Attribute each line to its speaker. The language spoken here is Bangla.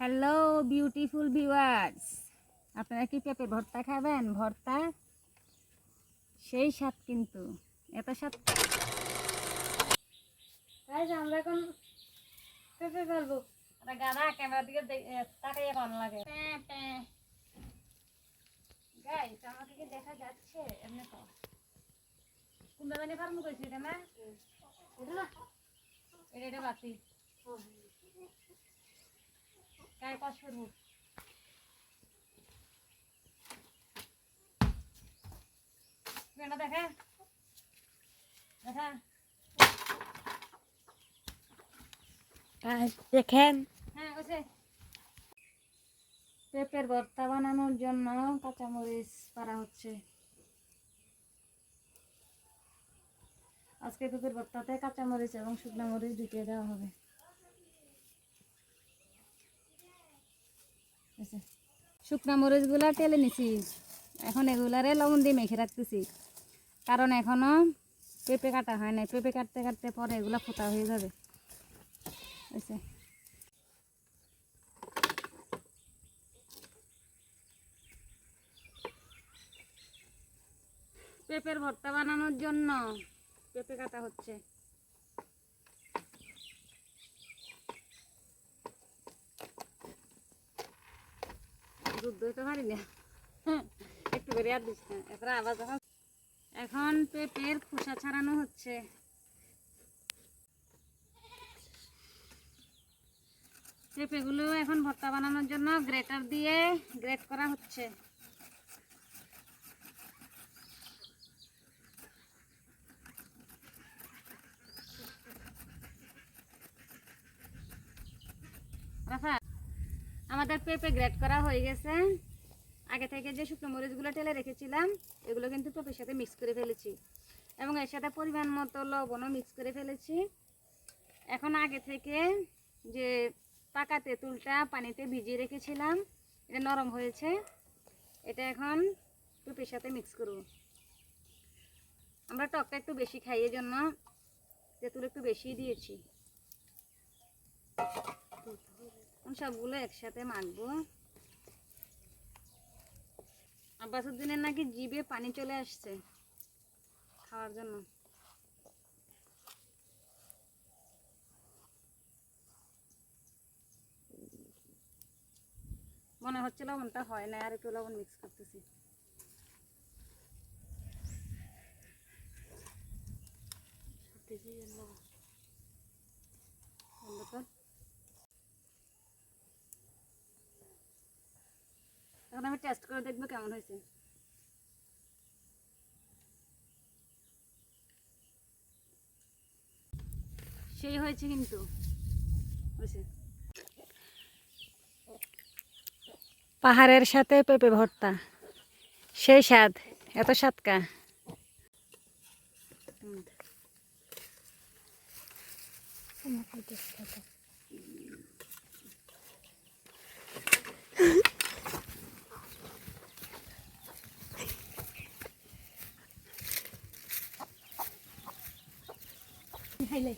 Speaker 1: হ্যালো বিউটিফুল ভিউয়ার্স আপনারা কি পেঁপে ভর্তা খাবেন? ভর্তা? সেই স্বাদ কিন্তু। এত স্বাদ।
Speaker 2: আমরা এখন পেঁপে ফেলব।
Speaker 1: গাদা ক্যামেরা দিকে তাকাইয়ে কেমন লাগে। গাইস আমাকে কি দেখা যাচ্ছে এমনি তো। কোনটা জানি ফার্ম করেছি এটা না?
Speaker 2: এটা
Speaker 1: এটা বাতি। এটা দেখে? দেখা?
Speaker 2: দেখেন।
Speaker 1: হ্যাঁ ওসে পেঁপের ভর্তা বানানোর জন্য কাঁচামরিচ পাড়া হচ্ছে। আজকে পেঁপের ভর্তাতে কাঁচামরিচ এবং শুকনো মরিচ ঢুকিয়ে দেওয়া হবে। ওইসে। শুকনো মরিচগুলা তেলে নিছি। এখন এগুলারে লবণ দিয়ে মেখে রাখতেছি। কারণ এখনও পেঁপে কাটা হয় নাই। পেঁপে কাটতে কাটতে পরে এগুলা ফোটা হয়ে যাবে। ওইসে। পেঁপের ভর্তা বানানোর জন্য পেঁপে কাটা হচ্ছে। দুধ দইতে পারি না। একটু করে আর দিস না এরপরে আবার যখন এখন। পেঁপের খোসা ছাড়ানো হচ্ছে। পেঁপেগুলো এখন ভর্তা বানানোর জন্য গ্রেটার দিয়ে গ্রেট করা হচ্ছে। রাফা আমাদের পেঁপে গ্রেড করা হয়ে গেছে। আগে থেকে যে শুকনো মরিচগুলো টেলে রেখেছিলাম, এগুলো কিন্তু পেঁপের সাথে মিক্স করে ফেলেছি। এবং এর সাথে পরিমাণ মতো লবণও মিক্স করে ফেলেছি। এখন আগে থেকে যে পাকা তেঁতুলটা পানিতে ভিজিয়ে রেখেছিলাম, এটা নরম হয়েছে। এটা এখন পেঁপের সাথে মিক্স করব। আমরা টকটা একটু বেশি খাই জন্য তেঁতুল একটু বেশি দিয়েছি। সবগুলো একসাথে মাখবো। আব্বাসুদ্দিনের নাকি জিভে পানি চলে আসছে খাওয়ার জন্য। মনে হচ্ছে লবণটা হয় না, আর একটু লবণ মিক্স করতেছি। বন্ধ। এখন আমি টেস্ট করে দেখব কেমন হয়েছে। সেই হয়েছে কিন্তু। হয়েছে। পাহাড়ের সাথে পেঁপে ভর্তা। সেই স্বাদ এত স্বাদকা
Speaker 2: ખાઈ લે